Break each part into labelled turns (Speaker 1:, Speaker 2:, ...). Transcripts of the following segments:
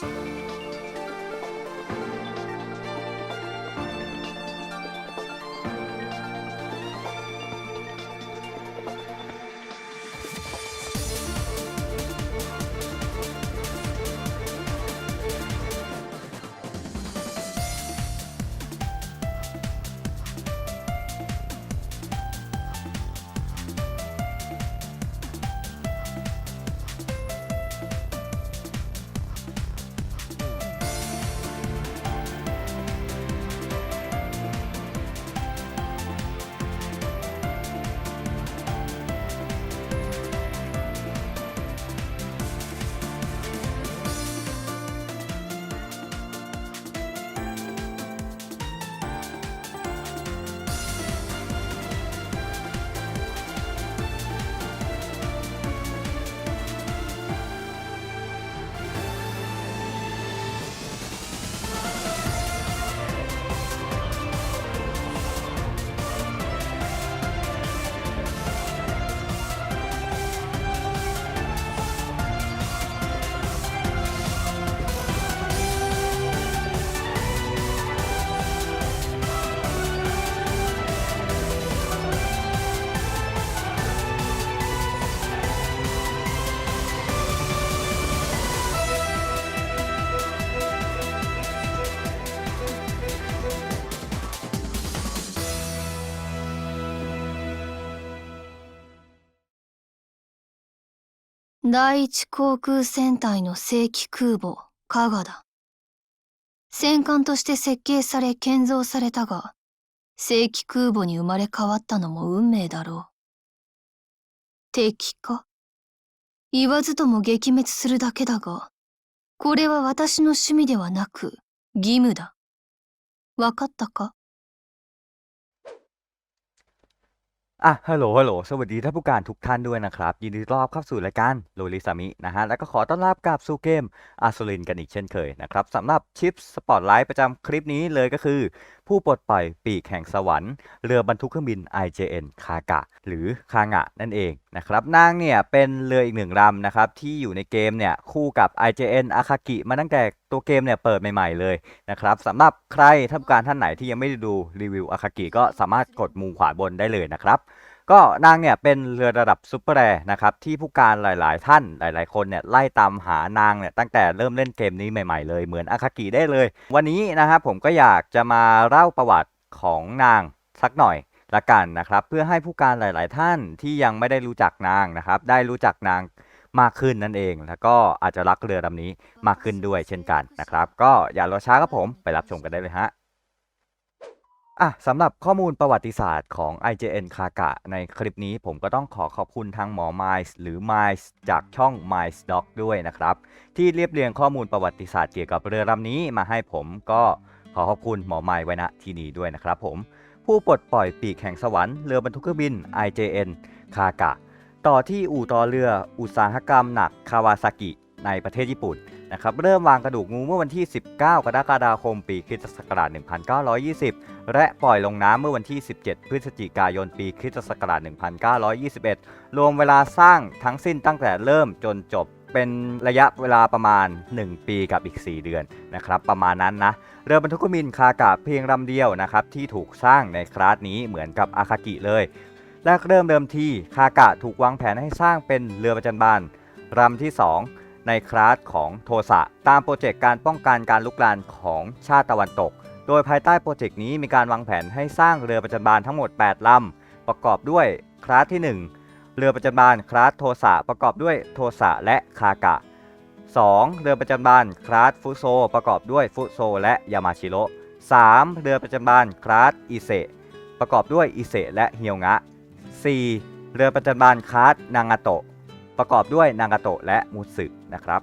Speaker 1: Thank you. 第一航空戦隊の正規空母、加賀だ。戦艦として設計され建造されたが、正規空母に生まれ変わったのも運命だろう。敵か？言わずとも撃滅するだけだが、これは私の趣味ではなく、義務だ。わかったか？
Speaker 2: อะ ฮัลโหล ฮัลโหล สวัสดีท่านผู้การทุกท่านด้วยนะครับ ยินดีต้อนรับเข้าสู่รายการโรลิซามินะฮะ แล้วก็ขอต้อนรับกลับสู่เกมอาซูลินกันอีกเช่นเคยนะครับสำหรับชิปสปอตไลท์ประจำคลิปนี้เลยก็คือ ผู้ปลดปล่อยปีกแห่งสวรรค์เรือบรรทุกเครื่องบิน IJN คากะ หรือคางะนั่นเองนะครับนางเนี่ยเป็นเรืออีกหนึ่งลำนะครับที่อยู่ในเกมเนี่ยคู่กับ IJN อาคากิมาตั้งแต่ตัวเกมเนี่ยเปิดใหม่ๆเลยนะครับสำหรับใครท่านการท่านไหนที่ยังไม่ได้ดูรีวิวอาคากิก็สามารถกดมุมขวาบนได้เลยนะครับ ก็นางเนี่ยเป็นเรือระดับซุปเปอร์แรนะครับที่ผู้การหลาย ๆ ท่านหลาย ๆ คนเนี่ยไล่ตามหานางเนี่ยตั้งแต่เริ่มเล่นเกมนี้ใหม่ ๆ เลยเหมือนอาคากิได้เลย วันนี้นะครับผมก็อยากจะมาเล่าประวัติของนางสักหน่อยละกันนะครับเพื่อให้ผู้การหลาย ๆ ท่านที่ยังไม่ได้รู้จักนางนะครับได้รู้จักนางมากขึ้นนั่นเอง แล้วก็อาจจะรักเรือลำนี้มากขึ้นด้วยเช่นกันนะครับ ก็อย่ารอช้าครับผมไปรับชมกันได้เลยฮะ อะสำหรับข้อมูลประวัติศาสตร์ของ IJN คากะ ในคลิปนี้ผมก็ต้องขอขอบคุณทางหมอ Miles หรือ Miles จากช่อง Miles Doc ด้วยนะครับ ที่เรียบเรียงข้อมูลประวัติศาสตร์เกี่ยวกับเรือลำนี้มาให้ผมก็ขอขอบคุณหมอไมล์ไว้ณที่นี้ด้วยนะครับผม ผู้ปลดปล่อยปีกแห่งสวรรค์เรือบรรทุกเครื่องบิน IJN คากะ ต่อที่อู่ต่อเรืออุตสาหกรรมหนักคาวาซากิในประเทศญี่ปุ่น นะครับเริ่มวางกระดูกงูเมื่อวันที่ 19 กรกฎาคม ปีคริสตศักราช 1920 และปล่อยลงน้ำเมื่อวันที่ 17 พฤศจิกายน ปีคริสตศักราช 1921 รวมเวลาสร้างทั้งสิ้นตั้งแต่เริ่มจนจบเป็นระยะเวลาประมาณ 1 ปีกับอีก 4 เดือนนะครับประมาณนั้นนะเรือบรรทุกเครื่องบินคากะเพียงลำเดียวนะครับที่ถูกสร้างในคลาสนี้เหมือนกับอาคากิเลยแรกเริ่มเดิมทีคากะถูกวางแผนให้สร้างเป็นเรือประจันบานลำที่ 2 ในคลาสของโทสะตามโปรเจกต์การป้องกันการลุกลานของชาติตะวันตก โดยภายใต้โปรเจกต์นี้มีการวางแผนให้สร้างเรือประจันบานทั้งหมด 8 ลำ ประกอบด้วยคลาสที่ 1 เรือประจันบานคลาสโทสะประกอบด้วยโทสะและคากะ 2. เรือประจันบานคลาสฟุโซ ประกอบด้วยฟุโซ และยามาชิโร่ 3. เรือประจันบานคลาสอิเซะประกอบด้วยอิเซะและเฮียวงะ 4. เรือประจันบานคลาสนางาโตะ ประกอบด้วยนางาโตะและมุสึนะครับ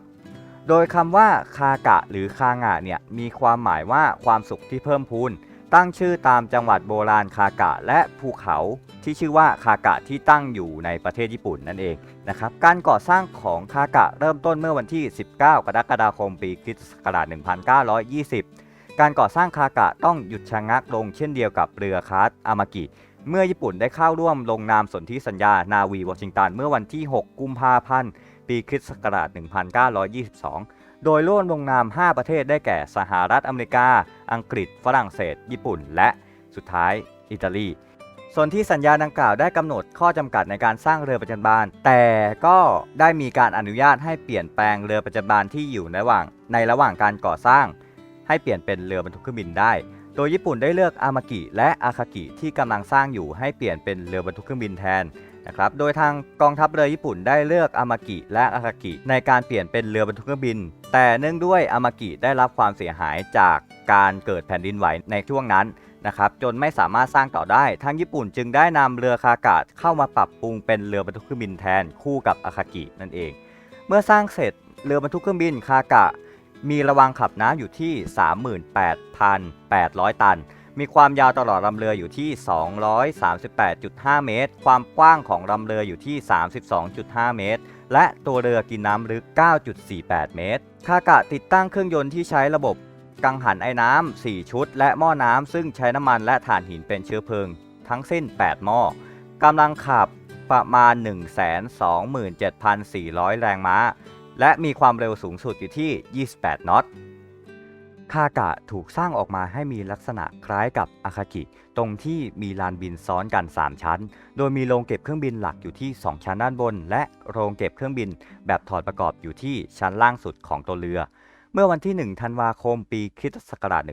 Speaker 2: โดยคำว่าคากะหรือคางะเนี่ยมีความหมายว่าความสุขที่เพิ่มพูน ตั้งชื่อตามจังหวัดโบราณคากะและภูเขาที่ชื่อว่าคากะที่ตั้งอยู่ในประเทศญี่ปุ่นนั่นเองนะครับ การก่อสร้างของคากะเริ่มต้นเมื่อวันที่ 19 กรกฎาคมปีคริสตศักราช1920 การก่อสร้างคากะต้องหยุดชะงักลงเช่นเดียวกับเรือคาร์อามากิ เมื่อญี่ปุ่นได้เข้าร่วมลงนามสนธิสัญญานาวีวอชิงตันเมื่อวันที่ 6 กุมภาพันธ์ ปีคริสต์ศักราช1922 โดยร่วมลงนาม 5 ประเทศได้แก่สหรัฐอเมริกา อังกฤษ ฝรั่งเศส ญี่ปุ่น และสุดท้ายอิตาลีส่วนที่สัญญาดังกล่าวได้กำหนดข้อจำกัดในการสร้างเรือประจันบาน แต่ก็ได้มีการอนุญาตให้เปลี่ยนแปลงเรือประจันบานที่อยู่ในระหว่างในระหว่างการก่อสร้าง ให้เปลี่ยนเป็นเรือบรรทุกเครื่องบินได้ โดยญี่ปุ่นได้เลือกอามากิและอาคากิที่กำลังสร้างอยู่ให้เปลี่ยนเป็นเรือบรรทุกเครื่องบินแทนนะครับ โดยทางกองทัพเรือญี่ปุ่นได้เลือกอามากิและอาคากิในการเปลี่ยนเป็นเรือบรรทุกเครื่องบิน แต่เนื่องด้วยอามากิได้รับความเสียหายจากการเกิดแผ่นดินไหวในช่วงนั้นนะครับ จนไม่สามารถสร้างต่อได้ ทางญี่ปุ่นจึงได้นำเรือคากาดเข้ามาปรับปรุงเป็นเรือบรรทุกเครื่องบินแทนคู่กับอาคากินั่นเอง เมื่อสร้างเสร็จเรือบรรทุกเครื่องบินคากะ มีระวางขับน้ำอยู่ที่ 38,800 ตัน มีความยาวตลอดลำเรืออยู่ที่ 238.5 เมตร ความกว้างของลำเรืออยู่ที่ 32.5 เมตร และตัวเรือกินน้ำลึก 9.48 เมตร คากะติดตั้งเครื่องยนต์ที่ใช้ระบบกังหันไอ้น้ำ 4 ชุด และหม้อน้ำ ซึ่งใช้น้ำมันและถ่านหินเป็นเชื้อเพลิง ทั้งสิ้น 8 หม้อกำลังขับประมาณ 127,400 แรงม้า และมีความเร็วสูงสุดอยู่ที่ 28 นอต คากะถูกสร้างออกมาให้มีลักษณะคล้ายกับอาคากิ ตรงที่มีลานบินซ้อนกัน 3 ชั้น โดยมีโรงเก็บเครื่องบินหลักอยู่ที่ 2 ชั้นด้านบน และโรงเก็บเครื่องบินแบบถอดประกอบอยู่ที่ชั้นล่างสุดของตัวเรือ เมื่อวันที่ 1 ธันวาคม ปีคริสตศักราช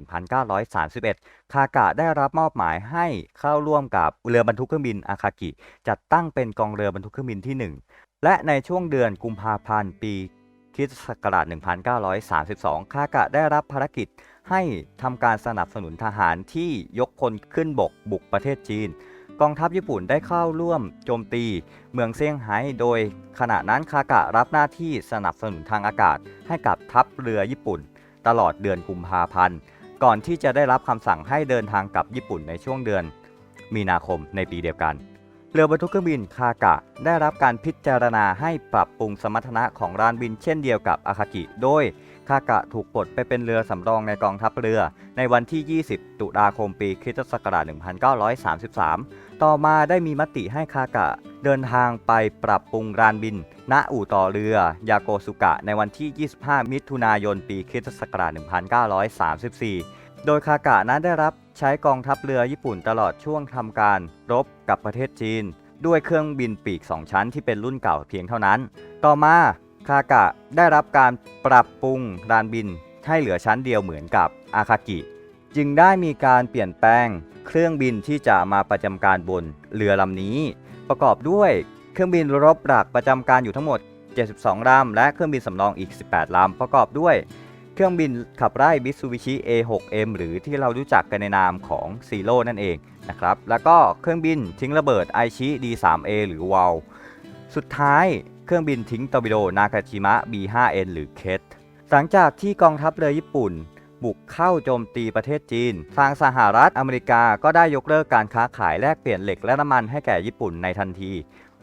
Speaker 2: 1931 คากะได้รับมอบหมายให้เข้าร่วมกับเรือบรรทุกเครื่องบินอาคากิ จัดตั้งเป็นกองเรือบรรทุกเครื่องบินที่ 1 และในช่วงเดือนกุมภาพันธ์ปีคริสตศักราช 1932คากะได้รับภารกิจให้ทำการสนับสนุนทหารที่ยกพลขึ้นบกบุกประเทศจีน กองทัพญี่ปุ่นได้เข้าร่วมโจมตีเมืองเซี่ยงไฮ้โดยขณะนั้นคากะรับหน้าที่สนับสนุนทางอากาศให้กับทัพเรือญี่ปุ่น ตลอดเดือนกุมภาพันธ์ ก่อนที่จะได้รับคำสั่งให้เดินทางกลับญี่ปุ่นในช่วงเดือน มีนาคมในปีเดียวกัน เรือบรรทุกเครื่องบินคากะ ได้รับการพิจารณาให้ปรับปรุงสมรรถนะของลานบินเช่นเดียวกับอาคากิ โดยคากะถูกปลดไปเป็นเรือสำรองในกองทัพเรือ ในวันที่ 20 ตุลาคมปีคริสตศักราช 1933 ต่อมาได้มีมติให้คากะ เดินทางไปปรับปรุงลานบิน ณ อู่ต่อเรือยาโกสุกะ ในวันที่ 25 มิถุนายน ปีคริสตศักราช 1934 โดยคากะนั้นได้รับ ใช้กองทัพเรือญี่ปุ่นตลอดช่วงทำการรบกับประเทศจีน ด้วยเครื่องบินปีก 2 ชั้นที่เป็นรุ่นเก่าเพียงเท่านั้น ต่อมาคากะได้รับการปรับปรุงลานบินให้เหลือชั้นเดียวเหมือนกับอาคากิ จึงได้มีการเปลี่ยนแปลงเครื่องบินที่จะมาประจำการบนเรือลำนี้ ประกอบด้วยเครื่องบินรบหลักประจำการอยู่ทั้งหมด 72 ลำ และเครื่องบินสำรองอีก 18 ลำ ประกอบด้วย เครื่องบินขับไล่ Mitsubishi A6M หรือที่เรารู้จักกันในนามของ Zero นั่นเองนะครับ แล้วก็เครื่องบินทิ้งระเบิด Aichi D3A หรือ WAL สุดท้ายเครื่องบินทิ้งตอร์ปิโดนากาจิมะ B5N หรือ KET หลังจากที่กองทัพเรือญี่ปุ่น บุกเข้าโจมตีประเทศจีน ทางสหรัฐอเมริกาก็ได้ยกเลิกการค้าขายแลกเปลี่ยนเหล็กและน้ำมันให้แก่ญี่ปุ่นในทันที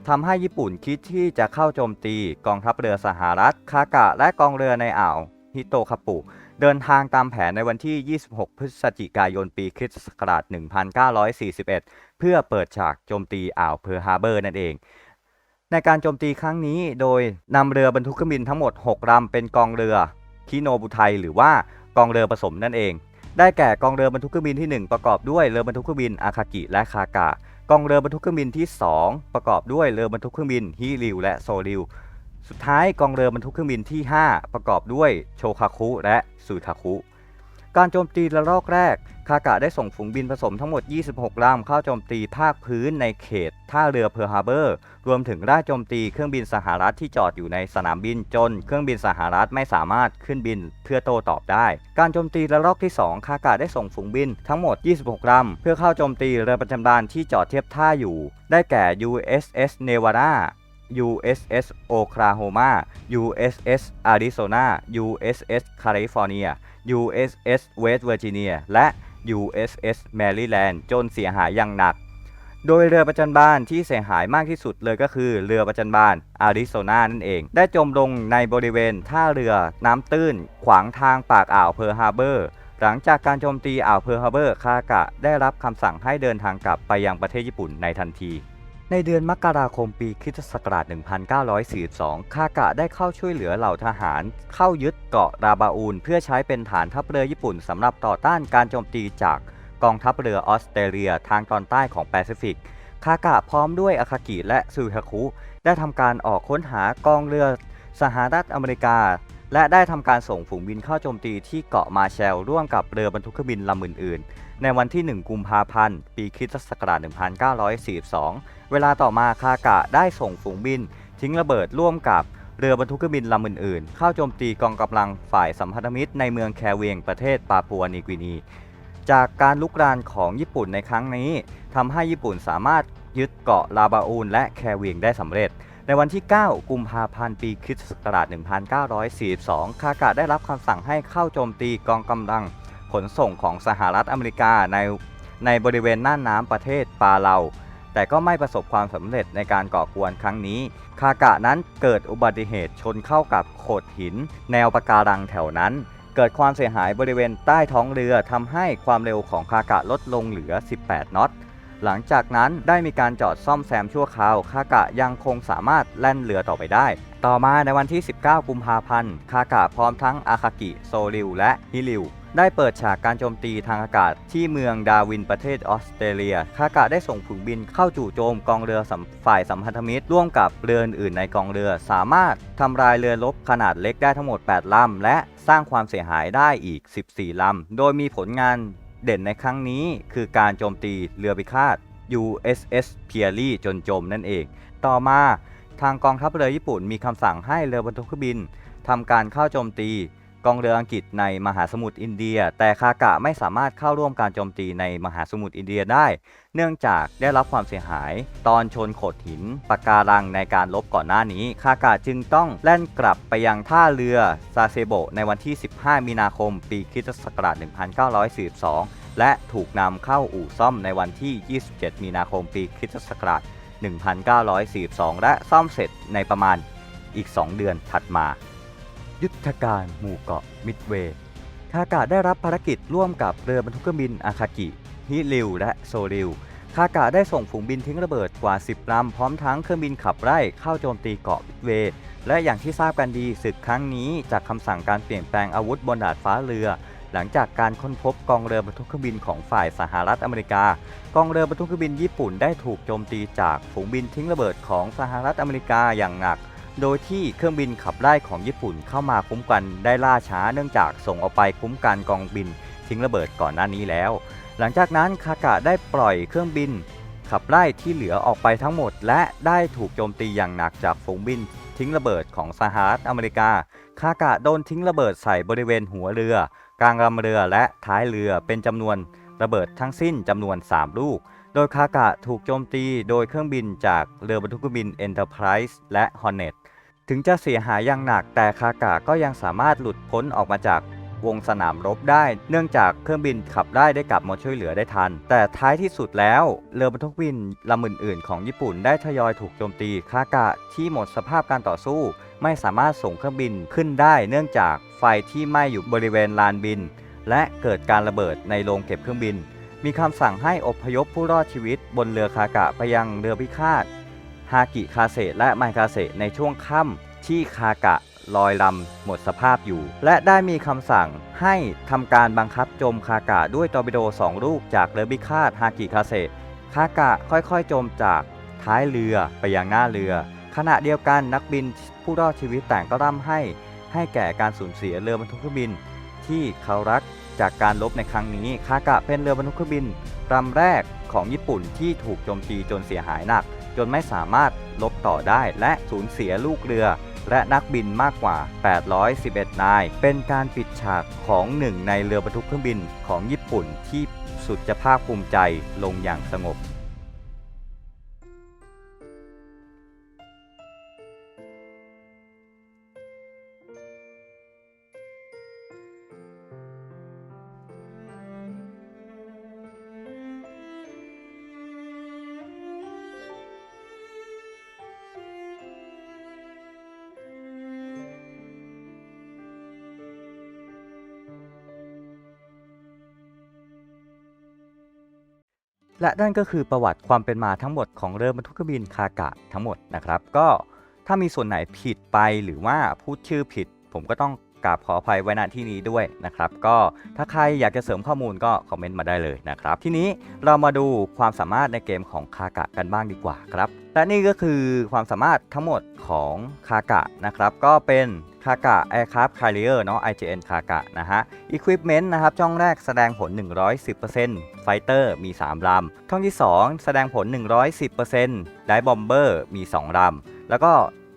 Speaker 2: ทำให้ญี่ปุ่นคิดที่จะเข้าโจมตีกองทัพเรือสหรัฐคากะและกองเรือในอ่าว ฮิโตคาปุ เดินทางตามแผนในวันที่ 26 พฤศจิกายนปีคริสตศักราช 1941 เพื่อเปิดฉากโจมตีอ่าวเพิร์ฮาเบอร์นั่นเอง ในการโจมตีครั้งนี้โดยนำเรือบรรทุกเครื่องบินทั้งหมด 6ลำเป็นกองเรือคิโนบุไทหรือว่ากองเรือผสมนั่นเอง ได้แก่กองเรือบรรทุกเครื่องบินที่ 1 ประกอบด้วยเรือบรรทุกเครื่องบินอาคากิและคากะกองเรือบรรทุกเครื่องบินที่ 2 ประกอบด้วยเรือบรรทุกเครื่องบินฮิริวและโซริว สุดท้ายกองเรือบรรทุกเครื่องบินที่ 5 ประกอบด้วยโชคาคุและซุทาคุ การโจมตีระลอกแรก คากะได้ส่งฝูงบินผสมทั้งหมด 26 ลำเข้าโจมตีภาคพื้นในเขต ท่าเรือเพิร์ฮาร์เบอร์ รวมถึงได้โจมตีเครื่องบินสหรัฐที่จอดอยู่ในสนามบินจน เครื่องบินสหรัฐไม่สามารถขึ้นบินเพื่อโต้ตอบได้ การโจมตีระลอกที่ 2 คากะได้ส่งฝูงบินทั้งหมด 26 ลำเพื่อเข้าโจมตีเรือประจำบานที่จอดเทียบท่าอยู่ ได้แก่ USS Nevada USS Oklahoma USS Arizona USS California USS West Virginia และ USS Maryland จนเสียหายอย่างหนัก โดยเรือประจันบานที่เสียหายมากที่สุดเลยก็คือเรือประจันบานอาริโซนานั่นเอง ได้จมลงในบริเวณท่าเรือน้ำตื้น ขวางทางปากอ่าวเพิร์ลฮาร์เบอร์ หลังจากการโจมตีอ่าวเพิร์ลฮาร์เบอร์คากะได้รับคำสั่งให้เดินทางกลับไปยังประเทศญี่ปุ่นในทันที ในเดือนมกราคมปีคริสตศักราช1942 คากะได้เข้าช่วยเหลือเหล่าทหาร เข้ายึดเกาะราบาอูน เพื่อใช้เป็นฐานทัพเรือญี่ปุ่นสำหรับต่อต้านการโจมตีจากกองทัพเรือออสเตรเลียทางตอนใต้ของแปซิฟิก คากะพร้อมด้วยอาคากิและซูฮาคุ ได้ทำการออกค้นหากองเรือสหรัฐอเมริกา และได้ทำการส่งฝูงบินเข้าโจมตีที่เกาะมาแชลร่วมกับเรือบรรทุกเครื่องบินลำอื่นๆ ในวันที่ 1 กุมภาพันธ์ ปีคริสตศักราช 1942 เวลาต่อมาคากะได้ส่งฝูงบิน ทิ้งระเบิดร่วมกับเรือบรรทุกเครื่องบินลำอื่นๆ เข้าโจมตีกองกำลังฝ่ายสัมพันธมิตรในเมืองแคเวียงประเทศปาปัวนิกวินี จากการลุกรานของญี่ปุ่นในครั้งนี้ทำให้ญี่ปุ่นสามารถยึดเกาะลาบาอูนและแคเวียงได้สำเร็จ ในวันที่ 9 กุมภาพันธ์ ปีคริสตศักราช 1942 คากะได้รับคำสั่งให้เข้าโจมตีกองกำลัง ขนส่งของสหรัฐอเมริกาในในบริเวณน่านน้ำประเทศปาเลาแต่ก็ไม่ประสบความสำเร็จในการก่อกวนครั้งนี้ คากะนั้นเกิดอุบัติเหตุชนเข้ากับโขดหิน แนวปะการังแถวนั้น เกิดความเสียหายบริเวณใต้ท้องเรือทำให้ความเร็วของคากะลดลงเหลือ 18 น็อต หลังจากนั้นได้มีการจอดซ่อมแซมชั่วคราว คากะยังคงสามารถแล่นเรือต่อไปได้ ต่อมาในวันที่ 19 กุมภาพันธ์ คากะพร้อมทั้งอาคากิ โซริว และฮิริว ได้เปิดฉากการโจมตีทางอากาศที่เมืองดาวินประเทศออสเตรเลียคากะได้ส่งฝูงบินเข้าจู่โจมกองเรือฝ่ายสัมพันธมิตรร่วมกับเรืออื่นในกองเรือ สามารถทำลายเรือรบขนาดเล็กได้ทั้งหมด 8 ลำ และสร้างความเสียหายได้อีก 14 ลำ โดยมีผลงานเด่นในครั้งนี้ คือการโจมตีเรือพิฆาต USS p i e r l y จนจมนั่นเอง ต่อมาทางกองทัพเรือญี่ปุ่นมีคำสั่งให้เรือบรรทุกบินทำการเข้าโจมตี กองเรืออังกฤษในมหาสมุทรอินเดีย แต่คากะไม่สามารถเข้าร่วมการโจมตีในมหาสมุทรอินเดียได้ เนื่องจากได้รับความเสียหาย ตอนชนโขดหินปะการังในการลบก่อนหน้านี้คากะจึงต้องแล่นกลับไปยังท่าเรือซาเซโบในวันที่ 15 มีนาคม ปีคริสตศักราช1942 และถูกนำเข้าอู่ซ่อมในวันที่ 27 มีนาคม ปีคริสตศักราช1942 และซ่อมเสร็จในประมาณอีก 2 เดือนถัดมา ยุทธการหมู่เกาะมิดเวย์คากะได้รับภารกิจร่วมกับเรือบรรทุกเครื่องบินอาคากิ ฮิริว และโซริวคากะได้ส่งฝูงบินทิ้งระเบิดกว่า 10 ลำ พร้อมทั้งเครื่องบินขับไล่เข้าโจมตีเกาะมิดเวย์และอย่างที่ทราบกันดีศึกครั้งนี้จากคำสั่งการเปลี่ยนแปลงอาวุธบนดาดฟ้าเรือ หลังจากการค้นพบกองเรือบรรทุกเครื่องบินของฝ่ายสหรัฐอเมริกา กองเรือบรรทุกเครื่องบินญี่ปุ่นได้ถูกโจมตีจากฝูงบินทิ้งระเบิดของสหรัฐอเมริกาอย่างหนัก โดยที่เครื่องบินขับไล่ของญี่ปุ่นเข้ามาคุ้มกันได้ล่าช้าเนื่องจากส่งออกไปคุ้มกันกองบินทิ้งระเบิดก่อนหน้านี้แล้ว หลังจากนั้นคากะได้ปล่อยเครื่องบิน ขับไล่ที่เหลือออกไปทั้งหมด และได้ถูกโจมตีอย่างหนักจากฝูงบิน ทิ้งระเบิดของสหรัฐอเมริกาคากะโดนทิ้งระเบิดใส่บริเวณหัวเรือ กลางลำเรือและท้ายเรือเป็นจำนวนระเบิดทั้งสิ้นจำนวน 3 ลูก โดยคากะถูกโจมตีโดยเครื่องบินจากเรือบรรทุกเครื่องบิน Enterprise และ Hornet ถึงจะเสียหายอย่างหนักแต่คากะก็ยังสามารถหลุดพ้นออกมาจากวงสนามรบได้ เนื่องจากเครื่องบินขับได้ได้กลับมาช่วยเหลือได้ทัน แต่ท้ายที่สุดแล้วเรือบรรทุกบินลำอื่นๆของญี่ปุ่นได้ทยอยถูกโจมตีคากะที่หมดสภาพการต่อสู้ ไม่สามารถส่งเครื่องบินขึ้นได้ เนื่องจากไฟที่ไหม้อยู่บริเวณลานบิน และเกิดการระเบิดในโรงเก็บเครื่องบิน มีคำสั่งให้อพยพผู้รอดชีวิตบนเรือคากะไปยังเรือพิฆาต ฮากิคาเซและไมคาเซในช่วงค่ำที่คากะลอยลำหมดสภาพอยู่ และได้มีคำสั่งให้ทำการบังคับจมคากะด้วยตอร์ปิโด 2 ลูกจากเรือพิฆาตฮากิคาเซคากะค่อยๆ จมจากท้ายเรือไปยังหน้าเรือ ขณะเดียวกันนักบินผู้รอดชีวิตต่างก็ร่ำให้ ให้แก่การสูญเสียเรือบรรทุกเครื่องบิน ที่เขารักจากการลบในครั้งนี้คากะเป็นเรือบรรทุกเครื่องบินลำแรกของญี่ปุ่นที่ถูกโจมตีจนเสียหายหนัก จนไม่สามารถลบต่อได้และสูญเสียลูกเรือ และนักบินมากกว่า 811 นาย เป็นการปิดฉากของหนึ่งในเรือบรรทุกเครื่องบินของญี่ปุ่นที่สุดจะภาคภูมิใจลงอย่างสงบ และนั่นก็คือประวัติความเป็นมาทั้งหมดของเรือบรรทุกเครื่องบินคากะทั้งหมดนะครับ ก็ถ้ามีส่วนไหนผิดไปหรือว่าพูดชื่อผิด ผมก็ต้อง กราบขออภัยไว้ณที่นี้ด้วยนะครับ ก็ถ้าใครอยากจะเสริมข้อมูลก็คอมเมนต์มาได้เลยนะครับ ทีนี้เรามาดูความสามารถในเกมของคากะกันบ้างดีกว่าครับและนี่ก็คือความสามารถทั้งหมดของคากะนะครับ ก็เป็นคากะ Aircraft Carrier เนาะ IJN คากะนะฮะ Equipment นะครับ ช่องแรกแสดงผล 110% Fighter มี 3 ลำ ช่องที่ 2 แสดงผล 110% Dive Bomber มี 2 ลำ แล้วก็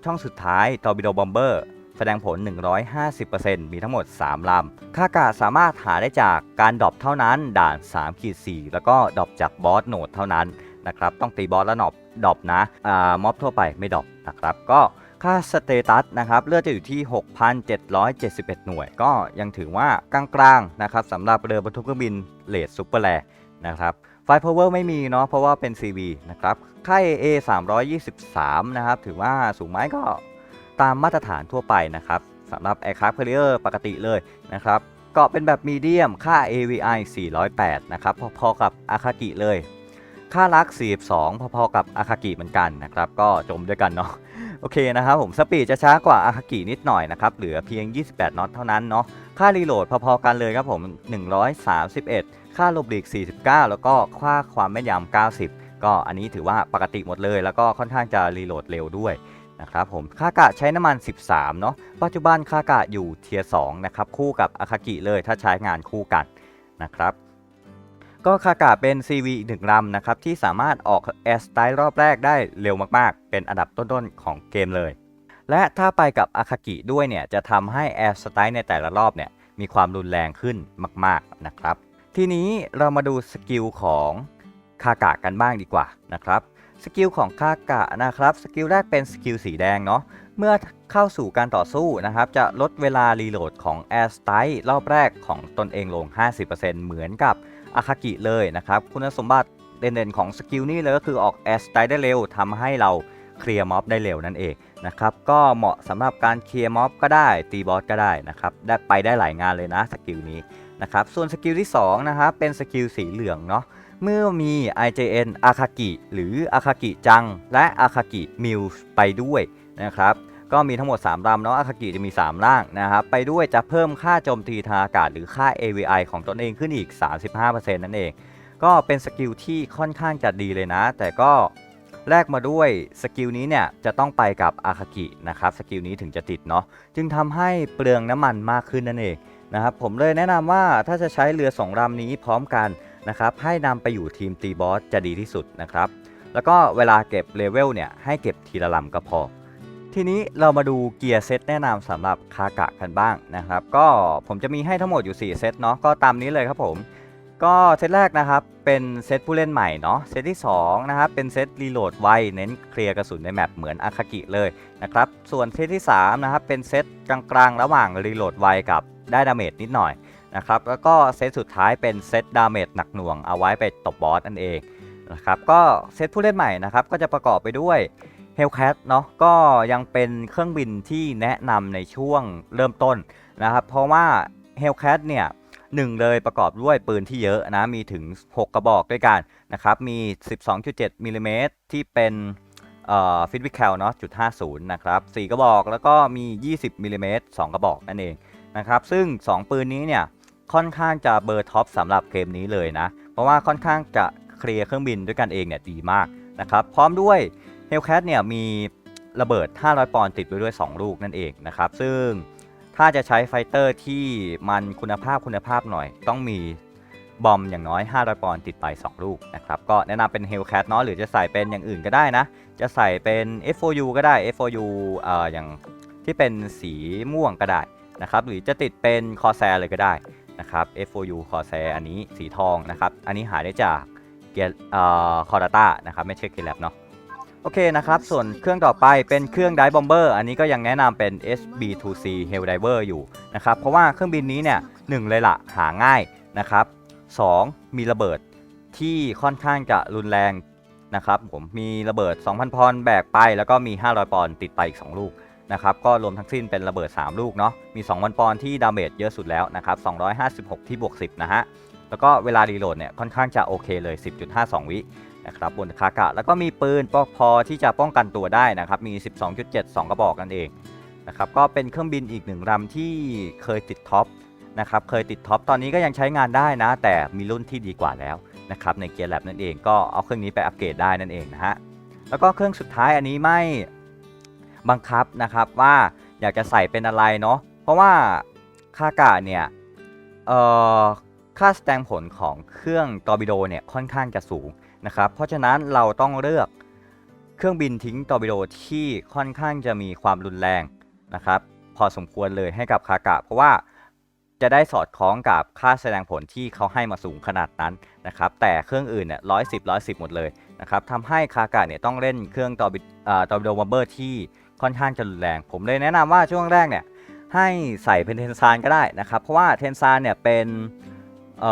Speaker 2: ช่องสุดท้าย Torpedo Bomber แสดงผล 150%มีทั้งหมด 3 ลำ ค่ากะสามารถหาได้จากการดรอปเท่านั้น ด่าน3ขีด4แล้วก็ดรอปจากบอสโหนดเท่านั้นนะครับ ต้องตีบอสแล้วดรอปดรอปนะอ่าม็อบทั่วไปไม่ดรอปนะครับ ก็ค่าสเตตัสนะครับเลือดจะอยู่ที่ 6,771 หน่วย ก็ยังถือว่ากลางๆนะครับสำหรับเรือบรรทุกเครื่องบินเลดซูเปอร์แลนะครับไฟพาวเวอร์ไม่มีเนาะเพราะว่าเป็น CV นะครับค่า AA 323 นะครับ ถือว่าสูงไหมก็ ตามมาตรฐานทั่วไปนะครับสำหรับ Aircraft Carrier ปกติเลยนะครับเกาะเป็นแบบมีเดียมค่า AVI 408 นะครับ พอๆกับอาคากิเลย ค่ารัก 42 พอๆกับอาคากิเหมือนกันนะครับ ก็จมด้วยกันเนาะ โอเคนะครับผม สปีดจะช้ากว่าอาคากินิดหน่อยนะครับ เหลือเพียง 28 น็อตเท่านั้นเนาะ ค่ารีโหลดพอๆกันเลยครับผม 131 ค่าลบหลีก 49 แล้วก็ค่าความแม่นยำ90 ก็อันนี้ถือว่าปกติหมดเลย แล้วก็ค่อนข้างจะรีโหลดเร็วด้วย นะครับผมค่ากะใช้น้ำมัน 13เนาะปัจจุบันค่ากะอยู่เทียร์2นะครับคู่กับอาคากิเลยถ้าใช้งานคู่กันนะครับก็คากะเป็น CV อีกหนึ่งลำนะครับที่สามารถออกแอร์สไตล์รอบแรกได้เร็วมากๆ เป็นอันดับต้นๆของเกมเลย และถ้าไปกับอาคากิด้วยเนี่ยจะทำให้แอร์สไตล์ในแต่ละรอบเนี่ยมีความรุนแรงขึ้นมากๆนะครับ ทีนี้เรามาดูสกิลของคากะกันบ้างดีกว่านะครับ สกิลของคากะนะครับสกิลแรกเป็นสกิลสีแดงเนาะเมื่อเข้าสู่การต่อสู้นะครับ จะลดเวลารีโหลดของ Air s t y l e รอบแรกของตนเองลง 50%เหมือนกับอาคากิเลยนะครับ คุณสมบัติเด่นๆของสกิลนี้เลยก็คือออก Air s t y l e ได้เร็วทำให้เราเคลียร์ม็อบได้เร็วนั่นเองนะครับก็เหมาะสำหรับการเคลียร์ม็อบก็ได้ตีบอสก็ได้นะครับได้ไปได้หลายงานเลยนะสกิลนี้นะครับส่วนสกิลที่2นะครับเป็นสกิลสีเหลืองเนาะ เมื่อมี IJN อาคากิหรืออาคากิจัง และอาคากิมิลไปด้วยนะครับก็มีทั้งหมด 3ลำเนาะอาคากิจะมี3ร่างนะครับไปด้วยจะเพิ่มค่าโจมตีทางอากาศหรือค่า AVI ของตนเองขึ้นอีก 35%นั่นเอง ก็เป็นสกิลที่ค่อนข้างจะดีเลยนะ แต่ก็แลกมาด้วยสกิลนี้เนี่ยจะต้องไปกับอาคากินะครับสกิลนี้ถึงจะติดเนาะจึงทำให้เปลืองน้ำมันมากขึ้นนั่นเองนะครับผมเลยแนะนำว่าถ้าจะใช้เรือ2ลำนี้พร้อมกัน นะครับให้นำไปอยู่ทีมตีบอสจะดีที่สุดนะครับ แล้วก็เวลาเก็บเลเวลเนี่ยให้เก็บทีละลำก็พอ ทีนี้เรามาดูเกียร์เซตแนะนำสำหรับคากะกันบ้างนะครับ ก็ผมจะมีให้ทั้งหมดอยู่ 4 เซตเนาะก็ตามนี้เลยครับผม ก็เซตแรกนะครับเป็นเซตผู้เล่นใหม่เนาะเซตที่2นะครับเป็นเซตรีโหลดไวเน้นเคลียร์กระสุนในแมปเหมือนอาคากิเลยนะครับส่วนเซตที่3นะครับเป็นเซตกลางๆ ระหว่างรีโหลดไวกับได้ดาเมจนิดหน่อย นะครับ แล้วก็เซตสุดท้ายเป็นเซตดาเมจหนักหน่วงเอาไว้ไปตบบอสนั่นเองนะครับ ก็เซตผู้เล่นใหม่นะครับก็จะประกอบไปด้วย Hellcat เนาะก็ยังเป็นเครื่องบินที่แนะนำในช่วงเริ่มต้นนะครับ เพราะว่า Hellcat เนี่ยหนึ่งเลยประกอบด้วยปืนที่เยอะนะมีถึง 6 กระบอกด้วยกันนะครับมี 12.7มิลลิเมตรที่เป็นฟิตวิคแคลเนาะจุด50นะครับ4กระบอกแล้วก็มี 20มิลลิเมตร2กระบอกนั่นเองนะครับซึ่ง 2 ปืนนี้เนี่ย ค่อนข้างจะเบอร์ท็อปสำหรับเกมนี้เลยนะ เพราะว่าค่อนข้างจะเคลียร์เครื่องบินด้วยกันเองเนี่ยดีมากนะครับพร้อมด้วย Hellcat เนี่ยมีระเบิด 500 ปอนด์ติดไว้ด้วย 2 ลูกนั่นเองนะครับ ซึ่งถ้าจะใช้ไฟเตอร์ที่มันคุณภาพคุณภาพหน่อย ต้องมีบอมอย่างน้อย 500 ปอนด์ติดไป 2 ลูกนะครับ ก็แนะนำเป็น Hellcat เนาะหรือจะใส่เป็นอย่างอื่นก็ได้นะ จะใส่เป็น F4U ก็ได้ F4U เอ่ออย่างที่เป็นสีม่วงก็ได้นะครับ หรือจะติดเป็นคอแซเลยก็ได้ นะครับ F4U คอแซอันนี้สีทองนะครับ อันนี้หาได้จากเกียร์เอ่อคอร์ดาต้านะครับไม่ใช่เกียร์แลบเนาะโอเคนะครับ ส่วนเครื่องต่อไปเป็นเครื่องไดบอมเบอร์อันนี้ก็ยังแนะนำเป็น SB2C Helldiver อยู่นะครับ เพราะว่าเครื่องบินนี้เนี่ยหนึ่งเลยละหาง่ายนะครับสองมีระเบิดที่ค่อนข้างจะรุนแรงนะครับผมมีระเบิด 2,000 ปอนด์แบกไป แล้วก็มี 500 ปอนด์ติดไปอีก 2 ลูก นะครับก็รวมทั้งสิ้นเป็นระเบิด 3 ลูกเนาะมี 2 วันปอนที่ดาเมจเยอะสุดแล้วนะครับ256 ที่บวก 10 นะฮะ แล้วก็เวลารีโหลดเนี่ยค่อนข้างจะโอเคเลย 10.52 วินะครับบนคากะ แล้วก็มีปืนพอพอที่จะป้องกันตัวได้นะครับมี 12.72 กระบอกกันเองนะครับก็เป็นเครื่องบินอีกหนึ่งลำที่เคยติดท็อปนะครับเคยติดท็อปตอนนี้ก็ยังใช้งานได้นะ แต่มีรุ่นที่ดีกว่าแล้วนะครับในเกียร์แลบนั่นเองก็เอาเครื่องนี้ไปอัปเกรดได้นั่นเองนะฮะแล้วก็เครื่องสุดท้ายอันนี้ไม่ บังคับนะครับว่าอยากจะใส่เป็นอะไรเนาะเพราะว่าคากะเนี่ยเอ่อค่าแสดงผลของเครื่องตอร์บิโดเนี่ยค่อนข้างจะสูงนะครับเพราะฉะนั้นเราต้องเลือกเครื่องบินทิ้งตอร์บิโดที่ค่อนข้างจะมีความรุนแรงนะครับพอสมควรเลยให้กับคากะ เพราะว่าจะได้สอดคล้องกับค่าแสดงผลที่เขาให้มาสูงขนาดนั้นนะครับแต่เครื่องอื่นเนี่ยร้อยสิบร้อยสิบหมดเลยนะครับทำให้คากะเนี่ยต้องเล่นเครื่องตอร์บิตอร์บิโดบัมเบอร์ที่ ค่อนข้างจะรุนแรง ผมเลยแนะนำว่าช่วงแรกเนี่ยให้ใส่เป็นเทนซานก็ได้นะครับ เพราะว่าเทนซานเนี่ยเป็นเ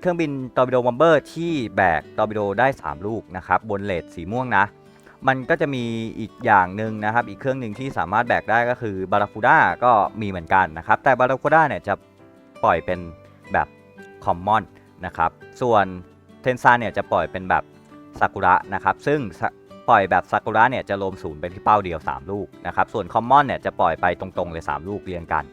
Speaker 2: เครื่องบินตอร์บิโดบัมเบอร์ที่แบกตอร์บิโดได้ 3 ลูกนะครับบนเลดสีม่วงนะ มันก็จะมีอีกอย่างหนึ่งนะครับ อีกเครื่องหนึ่งที่สามารถแบกได้ก็คือบาราคูด้าก็มีเหมือนกันนะครับ แต่บาราคูด้าเนี่ยจะปล่อยเป็นแบบคอมมอนนะครับ ส่วนเทนซานเนี่ยจะปล่อยเป็นแบบซากุระนะครับ ซึ่ง ปล่อยแบบซากุระเนี่ยจะรวมศูนย์ไปที่เป้าเดียว 3 ลูกนะครับ ส่วนคอมมอนเนี่ยจะปล่อยไปตรงๆเลย 3 ลูกเรียงกัน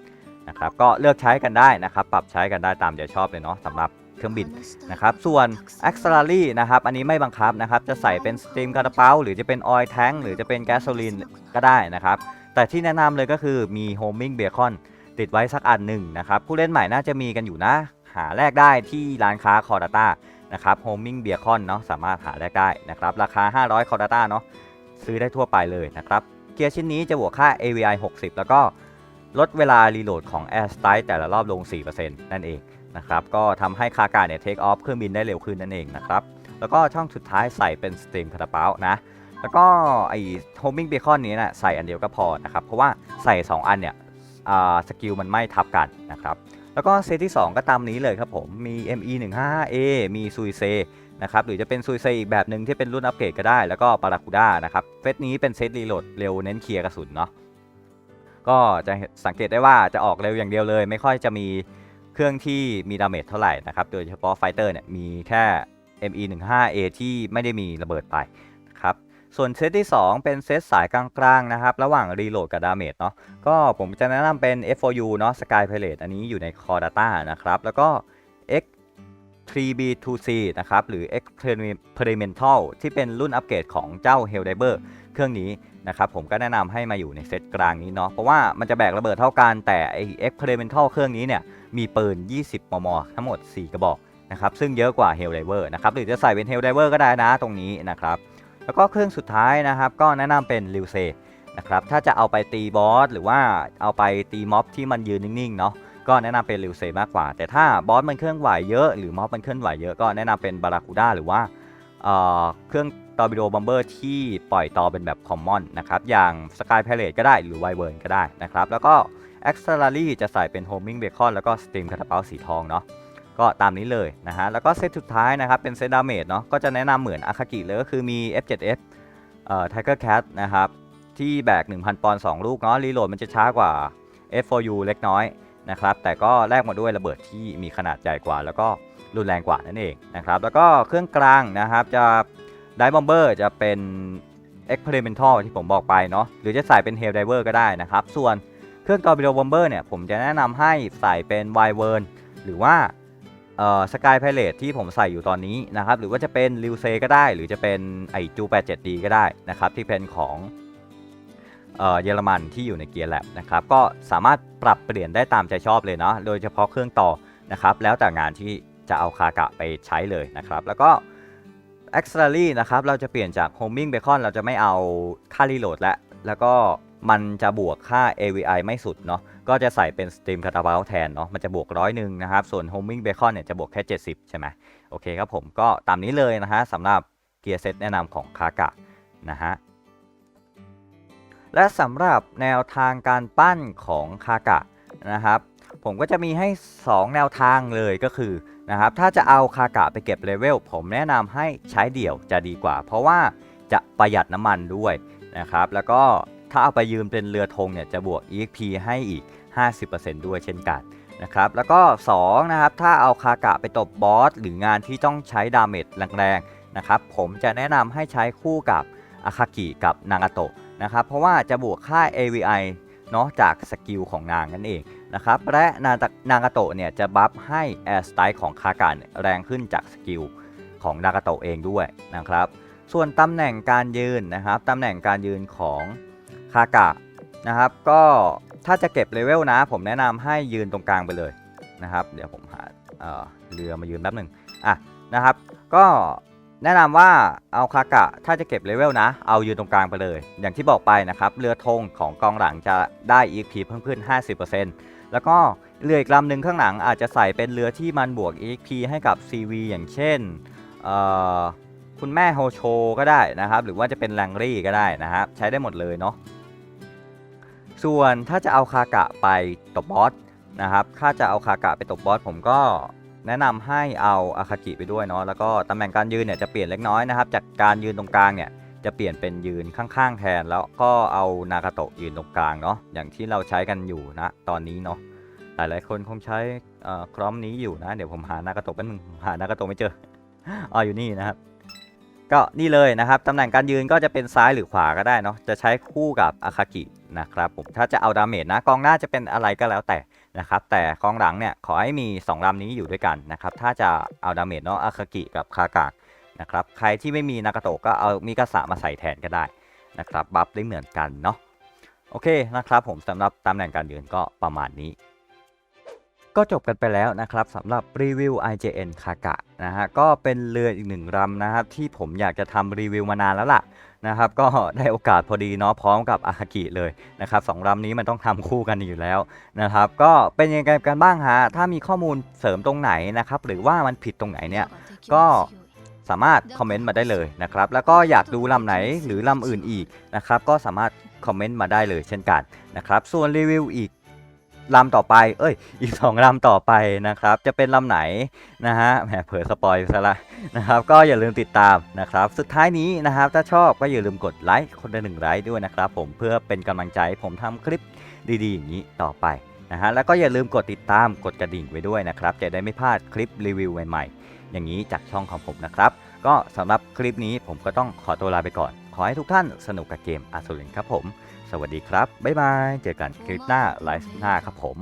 Speaker 2: นะครับก็เลือกใช้กันได้นะครับ ปรับใช้กันได้ตามใจชอบเลยเนาะสำหรับเครื่องบินนะครับ ส่วน a c c e l a r y นะครับ อันนี้ไม่บังคับนะครับ จะใส่เป็นสตรีมกระเป๋า หรือจะเป็นออยล์แทงหรือจะเป็นแก๊สโซลีนก็ได้นะครับ แต่ที่แนะนำเลยก็คือมี homing bacon ติดไว้สักอันหนึ่งนะครับ ผู้เล่นใหม่น่าจะมีกันอยู่นะ หาแลกได้ที่ร้านค้าคอร์ดาต้า นะครับ homing bacon เนาะสามารถหาแลกได้นะครับ ราคา 500คอร์ดาต้าเนาะซื้อได้ทั่วไปเลยนะครับเกียร์ชิ้นนี้จะบวกค่า AVI 60 แล้วก็ลดเวลารีโหลดของ Air Strike แต่ละรอบลง 4%นั่นเองนะครับก็ทำให้คากาเนี่ยเทคออฟเครื่องบินได้เร็วขึ้นนั่นเองนะครับแล้วก็ช่องสุดท้ายใส่เป็นสตรีมคาราเปานะแล้วก็ไอ้โฮมิงเบคอนนี้นะใส่อันเดียวก็พอนะครับ เพราะว่าใส่ 2 อันเนี่ยอ่าสกิลมันไม่ทับกันนะครับ แล้วก็เซตที่ 2 ก็ตามนี้เลยครับผม มี ME 1 5 A มีซุยเซนะครับ หรือจะเป็นซุยเซอีกแบบหนึ่งที่เป็นรุ่นอัปเกรดก็ได้ แล้วก็ปาราคูด้านะครับ เซตนี้เป็นเซตรีโหลดเร็วเน้นเคลียร์กระสุนเนาะ ก็จะสังเกตได้ว่าจะออกเร็วอย่างเดียวเลย ไม่ค่อยจะมีเครื่องที่มีดาเมจเท่าไหร่นะครับ โดยเฉพาะไฟเตอร์เนี่ยมีแค่ ME 1 5 A ที่ไม่ได้มีระเบิดไป ส่วนเซตที่ 2 เป็นเซตสายกลางๆนะครับ ระหว่างรีโหลดกับดาเมจเนาะก็ผมจะแนะนำเป็น F4U เนาะ Sky Pilot อันนี้อยู่ใน Core Data นะครับ แล้วก็ X 3B2C นะครับ หรือ Experimental ที่เป็นรุ่นอัปเกรดของเจ้า Helldiver เครื่องนี้นะครับ ผมก็แนะนำให้มาอยู่ในเซตกลางนี้เนาะ เพราะว่ามันจะแบกระเบิดเท่ากันแต่ไอ้ Experimental เครื่องนี้เนี่ย มีปืน 20 มม ทั้งหมด 4 กระบอกนะครับ ซึ่งเยอะกว่า Helldiver นะครับ หรือจะใส่เป็น Helldiver ก็ได้นะตรงนี้นะครับ แล้วก็เครื่องสุดท้ายนะครับ ก็แนะนำเป็น l ิวเซนะครับถ้าจะเอาไปตีบอสหรือว่าเอาไปตีม็อบที่มันยืนนิ่งๆเนาะก็แนะนำเป็น l ิวเซมากกว่า แต่ถ้าบอสมันเคลื่อนไหวเยอะหรือม็อบมันเคลื่อนไหวเยอะก็แนะนำเป็นบาราคูด้าหรือว่าเอ่อเครื่องตอร์บิโดบัมเบอร์ที่ปล่อยต่อเป็นแบบคอมมอนนะครับอย่าง Sky Pilot ก็ได้หรือ w i v e r n ก็ได้นะครับแล้วก็ a c c e l a r y จะใส่เป็น Homing Bacon แล้วก็ Steam คาราเปาสีทองเนาะ ก็ตามนี้เลยนะฮะแล้วก็เซตสุดท้ายนะครับเป็นเซตดาเมจเนาะก็จะแนะนำเหมือนอาคากิเลยก็คือมี F7F เอ่อ Tiger Cat นะครับที่แบก 1,000 ปอนด์2ลูกเนาะรีโหลดมันจะช้ากว่า F4U เล็กน้อยนะครับแต่ก็แลกมาด้วยระเบิดที่มีขนาดใหญ่กว่า แล้วก็รุนแรงกว่านั่นเองนะครับแล้วก็เครื่องกลางนะครับจะไดบอมเบอร์จะเป็น Experimental ที่ผมบอกไปเนาะหรือจะใส่เป็น Hell Diver ก็ได้นะครับส่วนเครื่อง Torpedo Bomber เนี่ยผมจะแนะนำให้ใส่เป็น w i v e r n หรือว่า เอ่อ Sky Pilot ที่ผมใส่อยู่ตอนนี้นะครับ หรือว่าจะเป็น l ิวเซก็ได้ หรือจะเป็นไอจู 87D ก็ได้นะครับ ที่เป็นของเยอรมันที่อยู่ในเกียร์แลบนะครับ ก็สามารถปรับเปลี่ยนได้ตามใจชอบเลยเนาะโดยเฉพาะเครื่องต่อนะครับ แล้วแต่งานที่จะเอาคากะไปใช้เลยนะครับ แล้วก็ a c c e l a r y นะครับ เราจะเปลี่ยนจาก homing bacon เราจะไม่เอาค่ารีโหลดแล้วแล้วก็ มันจะบวกค่า AVI ไม่สุดเนาะ ก็จะใส่เป็น Steam c a t a p u l t แทนเนาะ มันจะบวกร้อยหนึ่งนะครับ ส่วน homing bacon เนี่ยจะบวกแค่ 70 ใช่ไหมโอเคครับผมก็ตามนี้เลยนะฮะสำหรับเกียร์เซตแนะนำของคากะนะฮะ และสำหรับแนวทางการปั้นของคากะนะครับผมก็จะมีให้ 2 แนวทางเลยก็คือนะครับถ้าจะเอาคากะไปเก็บเลเวลผมแนะนำให้ใช้เดี่ยวจะดีกว่า เพราะว่าจะประหยัดน้ำมันด้วยนะครับแล้วก็ ถ้าเอาไปยืมเป็นเรือธงเนี่ยจะบวก EXP ให้อีก 50%ด้วยเช่นกันนะครับแล้วก็ 2 นะครับ ถ้าเอาคากะไปตบบอส หรืองานที่ต้องใช้ดาเมจแรงๆนะครับผมจะแนะนำให้ใช้คู่กับอาคากิกับนางาโตะนะครับเพราะว่าจะบวกค่า AVI เนาะจากสกิลของนางนั่นเองนะครับและนางตะนางาโตะเนี่ยจะบัฟให้ Air Strike ของคากะแรงขึ้นจากสกิลของนางาโตะเองด้วยนะครับส่วนตำแหน่งการยืนนะครับตำแหน่งการยืนของ คากะนะครับ ก็ถ้าจะเก็บเลเวลนะ ผมแนะนำให้ยืนตรงกลางไปเลยนะครับ เดี๋ยวผมหาเอ่อเรือมายืนแป๊บหนึ่งอะนะครับ ก็แนะนำว่าเอาคากะถ้าจะเก็บเลเวลนะ เอายืนตรงกลางไปเลย อย่างที่บอกไปนะครับ เรือธงของกองหลังจะได้ EXP เพิ่มขึ้น 50%แล้วก็เรืออีกลำหนึ่งข้างหลังอาจจะใส่เป็นเรือที่มันบวก EXP ให้กับ CV อย่างเช่นเอ่อคุณแม่โฮโชก็ได้นะครับ หรือว่าจะเป็นแรงรี่ก็ได้นะครับ ใช้ได้หมดเลยเนาะ ส่วนถ้าจะเอาคากะไปตบบอสนะครับ ถ้าจะเอาคากะไปตบบอสผมก็แนะนำให้เอาอาคากิไปด้วยเนาะ แล้วก็ตำแหน่งการยืนเนี่ยจะเปลี่ยนเล็กน้อยนะครับ จากการยืนตรงกลางเนี่ยจะเปลี่ยนเป็นยืนข้างๆแทน แล้วก็เอานากาโตะยืนตรงกลางเนาะ อย่างที่เราใช้กันอยู่นะตอนนี้เนาะ หลายๆคนคงใช้ครอมนี้อยู่นะ เดี๋ยวผมหานากาโตะแป๊บนึงหานากาโตะไม่เจออ๋ออยู่นี่นะครับ ก็นี่เลยนะครับตำแหน่งการยืนก็จะเป็นซ้ายหรือขวาก็ได้เนาะ จะใช้คู่กับอาคากิ นะครับผมถ้าจะเอาดาเมจนะกองหน้าจะเป็นอะไรก็แล้วแต่นะครับแต่กองหลังเนี่ยขอให้มี 2ลำนี้อยู่ด้วยกันนะครับถ้าจะเอาดาเมจเนาะอาคากิกับคากากนะครับใครที่ไม่มีนากาโตะก็เอามิกาสะมาใส่แทนก็ได้นะครับบัฟได้เหมือนกันเนาะโอเคนะครับผมสำหรับตำแหน่งการยืนก็ประมาณนี้ ก็จบกันไปแล้วนะครับสำหรับรีวิว IJN คากะนะฮะก็เป็นเรืออีกหนึ่งลำนะครับที่ผมอยากจะทำรีวิวมานานแล้วล่ะนะครับก็ได้โอกาสพอดีเนาะพร้อมกับอาคากิเลยนะครับสองลำนี้มันต้องทำคู่กันอยู่แล้วนะครับก็เป็นยังไงกันบ้างฮะถ้ามีข้อมูลเสริมตรงไหนนะครับหรือว่ามันผิดตรงไหนเนี่ยก็สามารถคอมเมนต์มาได้เลยนะครับแล้วก็อยากดูลำไหนหรือลำอื่นอีกนะครับก็สามารถคอมเมนต์มาได้เลยเช่นกันนะครับส่วนรีวิวอีก ลำต่อไป เอ้ย อีก 2ลำต่อไปนะครับ จะเป็นลำไหนนะฮะ แหมเผลอสปอยซะละนะครับ ก็อย่าลืมติดตามนะครับ สุดท้ายนี้นะครับ ถ้าชอบก็อย่าลืมกดไลค์คนละหนึ่งไลค์ด้วยนะครับผม เพื่อเป็นกำลังใจผมทำคลิปดีๆอย่างนี้ต่อไปนะฮะ แล้วก็อย่าลืมกดติดตาม กดกระดิ่งไว้ด้วยนะครับ จะได้ไม่พลาดคลิปรีวิวใหม่ๆ อย่างนี้จากช่องของผมนะครับ ก็สำหรับคลิปนี้ผมก็ต้องขอตัวลาไปก่อน ขอให้ทุกท่านสนุกกับเกมอาร์ r ู n ครับผม สวัสดีครับ บ๊ายบาย เจอกันคลิปหน้าไลฟ์หน้าครับผม